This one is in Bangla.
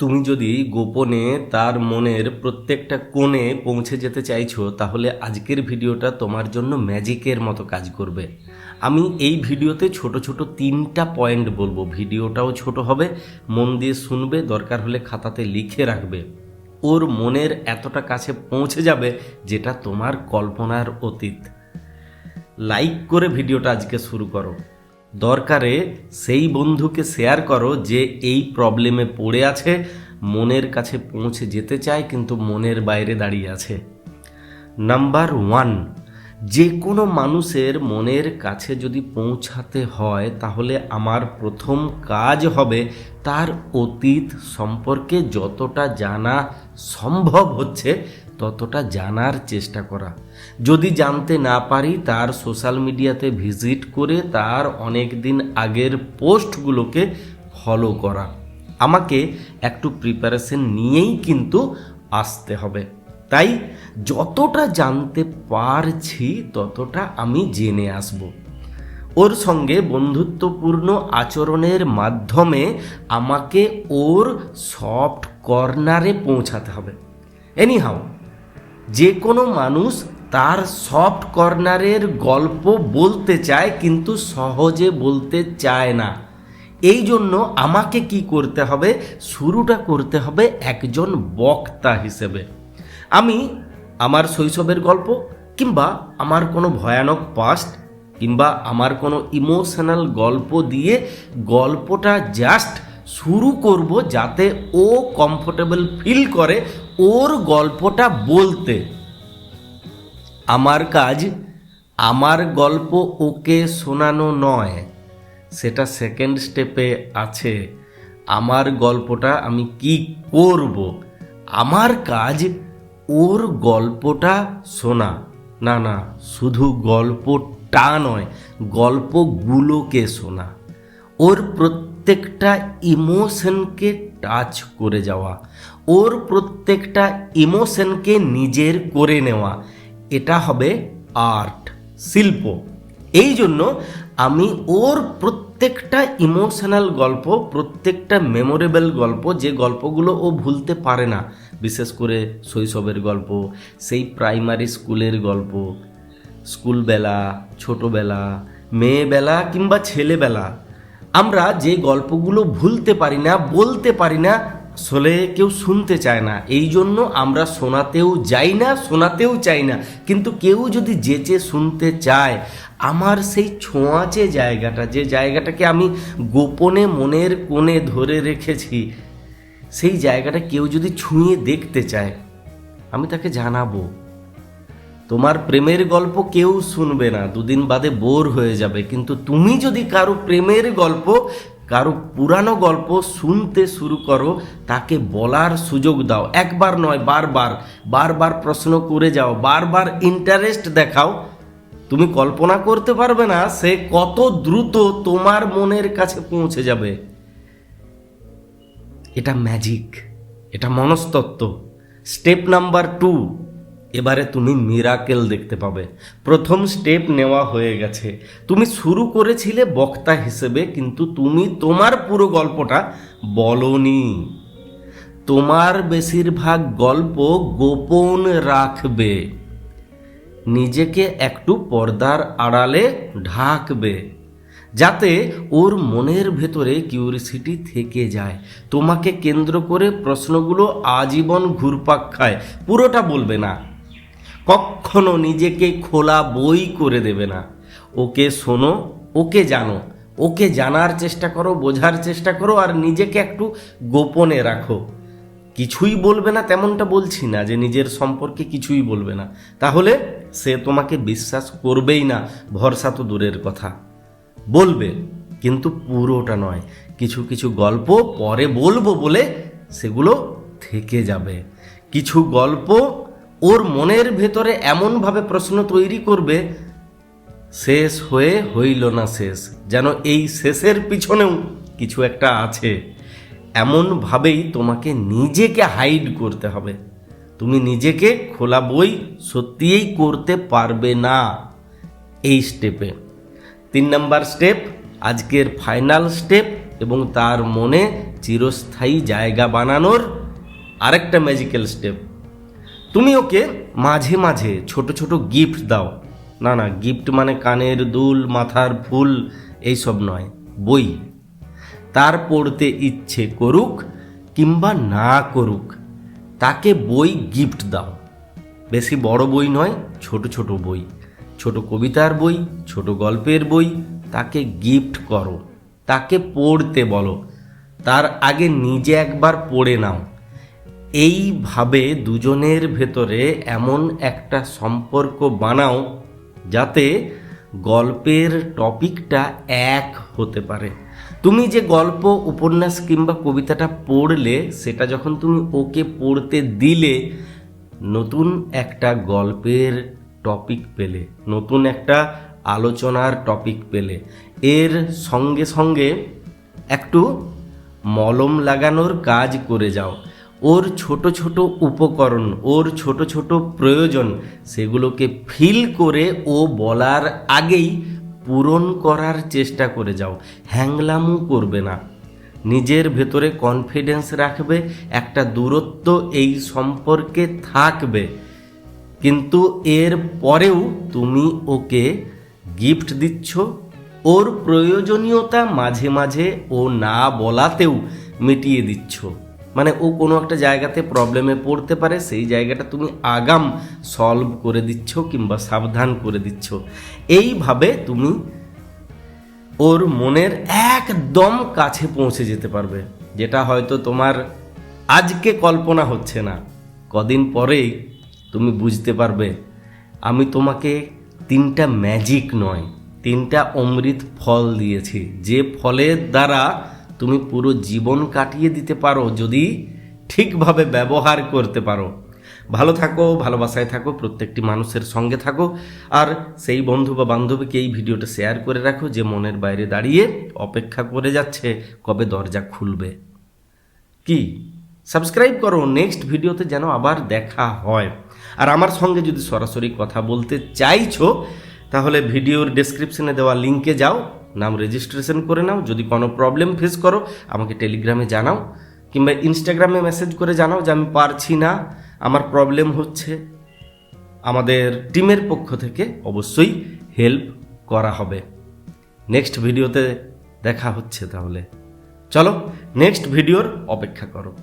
তুমি যদি গোপনে তার মনের প্রত্যেকটা কোণে পৌঁছে যেতে চাইছো, তাহলে আজকের ভিডিওটা তোমার জন্য ম্যাজিকের মতো কাজ করবে। আমি এই ভিডিওতে ছোট ছোট তিনটা পয়েন্ট বলব। ভিডিওটাও ছোট হবে, মন দিয়ে শুনবে, দরকার হলে খাতাতে লিখে রাখবে। ওর মনের এতটা কাছে পৌঁছে যাবে যেটা তোমার কল্পনার অতীত। লাইক করে ভিডিওটা আজকে শুরু করো। দরকারে সেই বন্ধুকে শেয়ার করো যে এই প্রবলেমে পড়ে আছে, মনের কাছে পৌঁছে যেতে চায় কিন্তু মনের বাইরে দাঁড়িয়ে আছে। নাম্বার ওয়ান যে কোনো মানুষের মনের কাছে যদি পৌঁছাতে হয়, তাহলে আমার প্রথম কাজ হবে তার অতীত সম্পর্কে যতটা জানা সম্ভব হচ্ছে, ততটা জানার চেষ্টা করা। যদি জানতে না পারি, তার সোশ্যাল মিডিয়াতে ভিজিট করে তার অনেক দিন আগের পোস্টগুলোকে ফলো করা। আমাকে একটু প্রিপারেশন নিয়েই কিন্তু আসতে হবে। তাই যতটা জানতে পারছি, ততটা আমি জেনে আসব। ওর সঙ্গে বন্ধুত্বপূর্ণ আচরণের মাধ্যমে আমাকে ওর সফট কর্নারে পৌঁছাতে হবে। এনিহাও যে কোনো মানুষ তার সফট কর্নারের গল্প বলতে চায়, কিন্তু সহজে বলতে চায় না। এই জন্য আমাকে কি করতে হবে? শুরুটা করতে হবে একজন বক্তা হিসেবে। আমি আমার শৈশবের গল্প কিংবা আমার কোনো ভয়ানক পাস্ট কিংবা আমার কোনো ইমোশনাল গল্প দিয়ে গল্পটা জাস্ট শুরু করব যাতে ও কমফোর্টেবল ফিল করে ওর গল্পটা বলতে। আমার কাজ আমার গল্প ওকে শোনানো নয়, সেটা সেকেন্ড স্টেপে আছে। আমার গল্পটা আমি কি করব? আমার কাজ ওর গল্পটা শোনা। না না, শুধু গল্পটা নয়, গল্পগুলোকে শোনা। ওর প্রত্যেকটা ইমোশনকে টাচ করে যাওয়া। ওর প্রত্যেকটা ইমোশনকে নিজের করে নেওয়া। এটা হবে আর্ট, শিল্প। এই জন্য আমি ওর প্রত্যেকটা ইমোশনাল গল্প, প্রত্যেকটা মেমোরেবল গল্প, যে গল্পগুলো ও ভুলতে পারে না বিশেষ করে শৈশবের গল্প, সেই প্রাইমারি স্কুলের গল্প, স্কুলবেলা, ছোটোবেলা, মেয়েবেলা কিংবা ছেলেবেলা। আমরা যে গল্পগুলো ভুলতে পারি না, বলতে পারি না, আসলে কেউ শুনতে চায় না। এই জন্য আমরা শোনাতেও যাই না, শোনাতেও চাই না। কিন্তু কেউ যদি যেচে শুনতে চায়, আমার সেই ছোঁয়াচে জায়গাটা, যে জায়গাটাকে আমি গোপনে মনের কোণে ধরে রেখেছি সেই জায়গাটা কেউ যদি ছুঁয়ে দেখতে চায়, আমি তাকে জানাব। তোমার প্রেমের গল্প কেউ শুনবে না, দুদিন বাদে বোর হয়ে যাবে। কিন্তু তুমি যদি কারও প্রেমের গল্প, কারও পুরানো গল্প শুনতে শুরু করো, তাকে বলার সুযোগ দাও। একবার নয়, বারবার বারবার প্রশ্ন করে যাও, বারবার ইন্টারেস্ট দেখাও। তুমি কল্পনা করতে পারবে না সে কত দ্রুত তোমার মনের কাছে পৌঁছে যাবে। এটা ম্যাজিক এটা মনস্তত্ত্ব। স্টেপ নাম্বার টু এবারে তুমি মিরাকেল দেখতে পাবে। প্রথম স্টেপ নেওয়া হয়ে গেছে। তুমি শুরু করেছিলে বক্তা হিসেবে, কিন্তু তুমি তোমার পুরো গল্পটা বলনি। তোমার বেশিরভাগ গল্প গোপন রাখবে। নিজেকে একটু পর্দার আড়ালে ঢাকবে। যাতে ওর মনের ভেতরে কিউরিসিটি থেকে যায়। তোমাকে কেন্দ্র করে প্রশ্নগুলো আজীবন ঘুরপাক খায়। পুরোটা বলবে না। কখনো নিজেকে খোলা বই করে দেবে না। ওকে শোনো, ওকে জানো। ওকে জানার চেষ্টা করো, বোঝার চেষ্টা করো, আর নিজেকে একটু গোপনে রাখো। কিছুই বলবে না, তেমনটা বলছি না যে নিজের সম্পর্কে কিছুই বলবে না। তাহলে সে তোমাকে বিশ্বাস করবেই না। ভরসা তো দূরের কথা। বলবে, কিন্তু পুরোটা নয়। কিছু কিছু গল্প পরে বলব বলে সেগুলো থেকে যাবে। কিছু গল্প ওর মনের ভেতরে এমনভাবে প্রশ্ন তৈরি করবে, শেষ হয়ে হইল না শেষ, যেন এই শেষের পিছনেও কিছু একটা আছে। এমনভাবেই তোমাকে নিজেকে হাইড করতে হবে। তুমি নিজেকে খোলা বই সত্যিই করতে পারবে না। এই স্টেপে তিন নাম্বার স্টেপ, আজকের ফাইনাল স্টেপ এবং তার মনে চিরস্থায়ী জায়গা বানানোর আরেকটা ম্যাজিক্যাল স্টেপ তুমি ওকে মাঝে মাঝে ছোট ছোট গিফট দাও। না না গিফট মানে কানের দুল, মাথার ফুল, এইসব নয়, বই। তার পড়তে ইচ্ছে করুক কিংবা না করুক, তাকে বই গিফট দাও। বেশি বড় বই নয়, ছোট ছোট বই। ছোট কবিতার বই, ছোট গল্পের বই, তাকে গিফট করো, তাকে পড়তে বলো, তার আগে নিজে একবার পড়ে নাও। এইভাবে দুজনের ভেতরে এমন একটা সম্পর্ক বানাও যাতে গল্পের টপিকটা এক হতে পারে। তুমি যে গল্প, উপন্যাস কিংবা কবিতাটা পড়লে, সেটা যখন তুমি ওকে পড়তে দিলে, নতুন একটা গল্পের টপিক পেলে, নতুন একটা আলোচনার টপিক পেলে। এর সঙ্গে সঙ্গে একটু মলম লাগানোর কাজ করে যাও। ওর ছোট ছোট উপকরণ, ওর ছোট ছোট প্রয়োজন, সেগুলোকে ফিল করে ও বলার আগেই পূরণ করার চেষ্টা করে যাও। হ্যাংলামু করবে না। নিজের ভেতরে কনফিডেন্স রাখবে, একটা দূরত্ব এই সম্পর্কে থাকবে। কিন্তু এর পরেও তুমি ওকে গিফট দিচ্ছ। ওর প্রয়োজনীয়তা মাঝে মাঝে ও না বলাতেও মিটিয়ে দিচ্ছ। মানে ও কোনো একটা জায়গাতে প্রবলেমে পড়তে পারে, সেই জায়গাটা তুমি আগাম সলভ করে দিচ্ছ কিংবা সাবধান করে দিচ্ছ। এইভাবে তুমি ওর মনের একদম কাছে পৌঁছে যেতে পারবে, যেটা হয়তো তোমার আজকে কল্পনা হচ্ছে না। কদিন পরেই তুমি বুঝতে পারবে, আমি তোমাকে তিনটা ম্যাজিক নয়, তিনটা অমৃত ফল দিয়েছি। যে ফলের দ্বারা তুমি পুরো জীবন কাটিয়ে দিতে পারো, যদি ঠিকভাবে ব্যবহার করতে পারো। ভালো থাকো, ভালোবাসায় থাকো, প্রত্যেকটি মানুষের সঙ্গে থাকো। আর সেই বন্ধু বা বান্ধবীকে এই ভিডিওটা শেয়ার করে রাখো, যে মনের বাইরে দাঁড়িয়ে অপেক্ষা করে যাচ্ছে কবে দরজা খুলবে। কি? সাবস্ক্রাইব করো, নেক্সট ভিডিওতে যেন আবার দেখা হয়। আর আমার সঙ্গে যদি সরাসরি কথা বলতে চাইছো, তাহলে ভিডিওর ডেসক্রিপশনে দেওয়া লিঙ্কে যাও, নাম রেজিস্ট্রেশন করে নাও, যদি কোনো প্রবলেম ফেস করো, আমাকে টেলিগ্রামে জানাও, কিংবা ইনস্টাগ্রামে মেসেজ করে জানাও যে আমি পারছি না, আমার প্রবলেম হচ্ছে। আমাদের টিমের পক্ষ থেকে অবশ্যই হেল্প করা হবে। নেক্সট ভিডিওতে দেখা হচ্ছে তাহলে। চলো নেক্সট ভিডিওর অপেক্ষা করো।